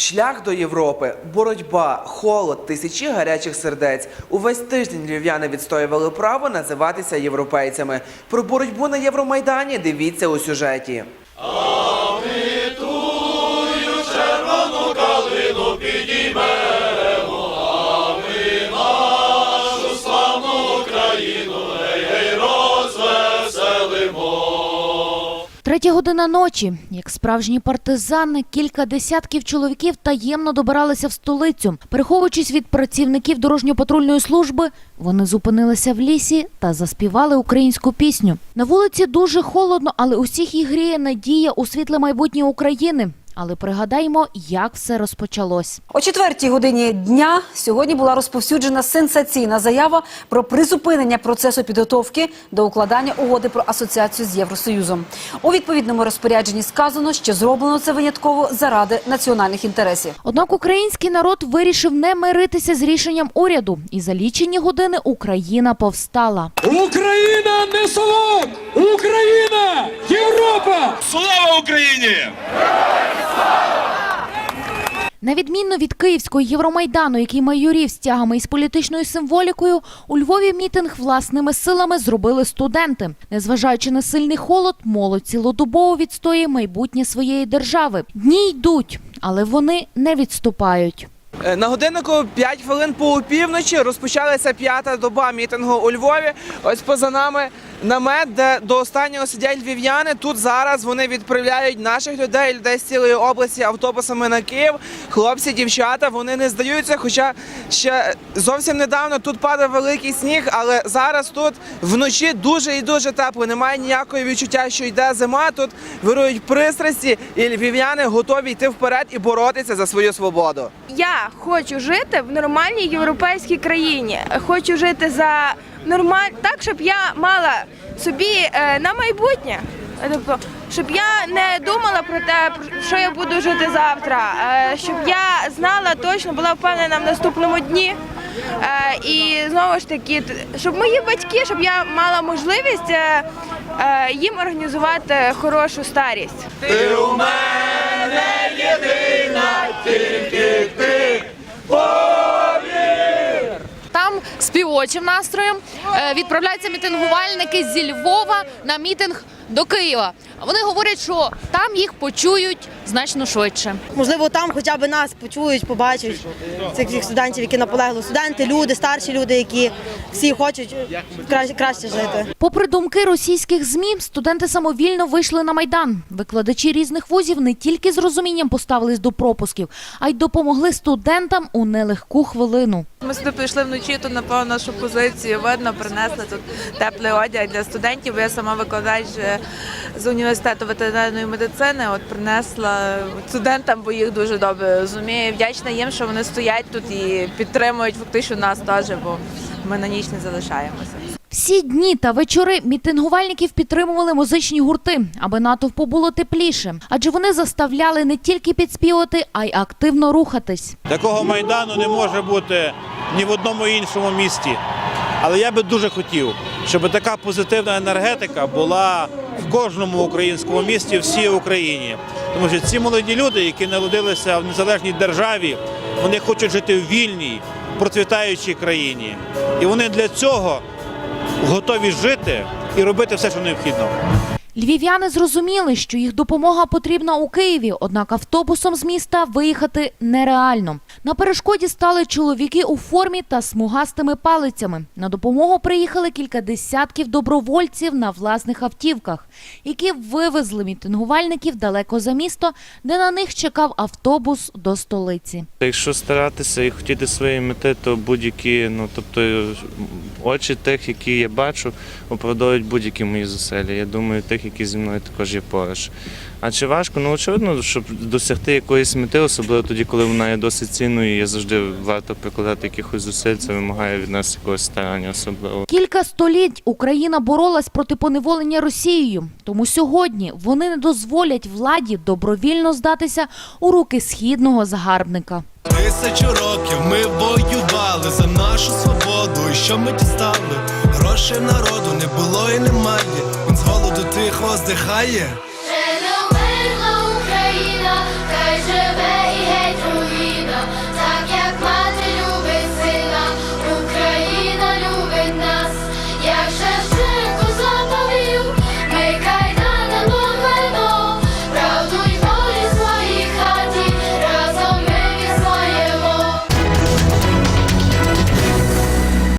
Шлях до Європи, боротьба, холод, тисячі гарячих сердець. Увесь тиждень львів'яни відстоювали право називатися європейцями. Про боротьбу на Євромайдані дивіться у сюжеті. Третя година ночі. Як справжні партизани, кілька десятків чоловіків таємно добиралися в столицю. Переховуючись від працівників дорожньо-патрульної служби, вони зупинилися в лісі та заспівали українську пісню. На вулиці дуже холодно, але усіх їх гріє надія у світле майбутнє України. Але пригадаймо, як все розпочалось. О четвертій годині дня сьогодні була розповсюджена сенсаційна заява про призупинення процесу підготовки до укладання угоди про асоціацію з Євросоюзом. У відповідному розпорядженні сказано, що зроблено це винятково заради національних інтересів. Однак український народ вирішив не миритися з рішенням уряду, і за лічені години Україна повстала. Україна не солод! Україна! На відміну від київського Євромайдану, який майорів стягами із політичною символікою, у Львові мітинг власними силами зробили студенти. Незважаючи на сильний холод, молодь цілодобово відстоює майбутнє своєї держави. Дні йдуть, але вони не відступають. Е, На годиннику 5 хвилин по опівночі розпочалася п'ята доба мітингу у Львові. Ось поза нами намет, де до останнього сидять львів'яни. Тут зараз вони відправляють наших людей, людей з цілої області автобусами на Київ. Хлопці, дівчата, вони не здаються. Хоча ще зовсім недавно тут падав великий сніг, але зараз тут вночі дуже і дуже тепло. Немає ніякого відчуття, що йде зима. Тут вирують пристрасті, і львів'яни готові йти вперед і боротися за свою свободу. Я хочу жити в нормальній європейській країні. Хочу жити за нормаль... так, щоб я мала собі е, на майбутнє. Тобто, щоб я не думала про те, що я буду жити завтра, е, щоб я знала точно, була впевнена в наступному дні. Е, і знову ж таки, щоб мої батьки, щоб я мала можливість їм організувати хорошу старість. Там співочим настроєм е, відправляються мітингувальники зі Львова на мітинг до Києва. Вони говорять, що там їх почують значно швидше. Можливо, там хоча б нас почують, побачать цих всіх студентів, які наполегли. Студенти, люди, старші люди, які всі хочуть краще, краще жити. Попри думки російських змі, студенти самовільно вийшли на майдан. Викладачі різних вузів не тільки з розумінням поставились до пропусків, а й допомогли студентам у нелегку хвилину. Ми сюди прийшли вночі, то напевно нашу позицію видно, принесли тут теплий одяг для студентів. бо Я сама викладач е, з університету ветеринарної медицини. От принесла студентам, бо їх дуже добре розумію. Вдячна їм, що вони стоять тут і підтримують фактично нас теж, бо ми на ніч не залишаємося. Всі дні та вечори мітингувальників підтримували музичні гурти, аби натовпу було тепліше, адже вони заставляли не тільки підспівати, а й активно рухатись. Такого майдану не може бути ні в одному іншому місті. Але я би дуже хотів, щоб така позитивна енергетика була кожному українському місті, всій Україні. Тому що ці молоді люди, які народилися в незалежній державі, вони хочуть жити в вільній, процвітаючій країні. І вони для цього готові жити і робити все, що необхідно. Львів'яни зрозуміли, що їх допомога потрібна у Києві, однак автобусом з міста виїхати нереально. На перешкоді стали чоловіки у формі та смугастими палицями. На допомогу приїхали кілька десятків добровольців на власних автівках, які вивезли мітингувальників далеко за місто, де на них чекав автобус до столиці. Якщо старатися і хотіти своєї мети, то будь-які, ну тобто очі тих, які я бачу, оправдовують будь-які мої зусилля. Я думаю, тих, які зі мною також є поруч. А чи важко? Ну очевидно, щоб досягти якоїсь мети, особливо тоді, коли вона є досить цінною, є завжди варто прикладати якихось зусиль. Це вимагає від нас якогось старання особливо. Кілька століть Україна боролась проти поневолення Росією. Тому сьогодні вони не дозволять владі добровільно здатися у руки східного загарбника. Тисячу років ми воювали за нашу свободу. І що ми дістали? Грошей народу не було і немає. Він з голоду тихо здихає.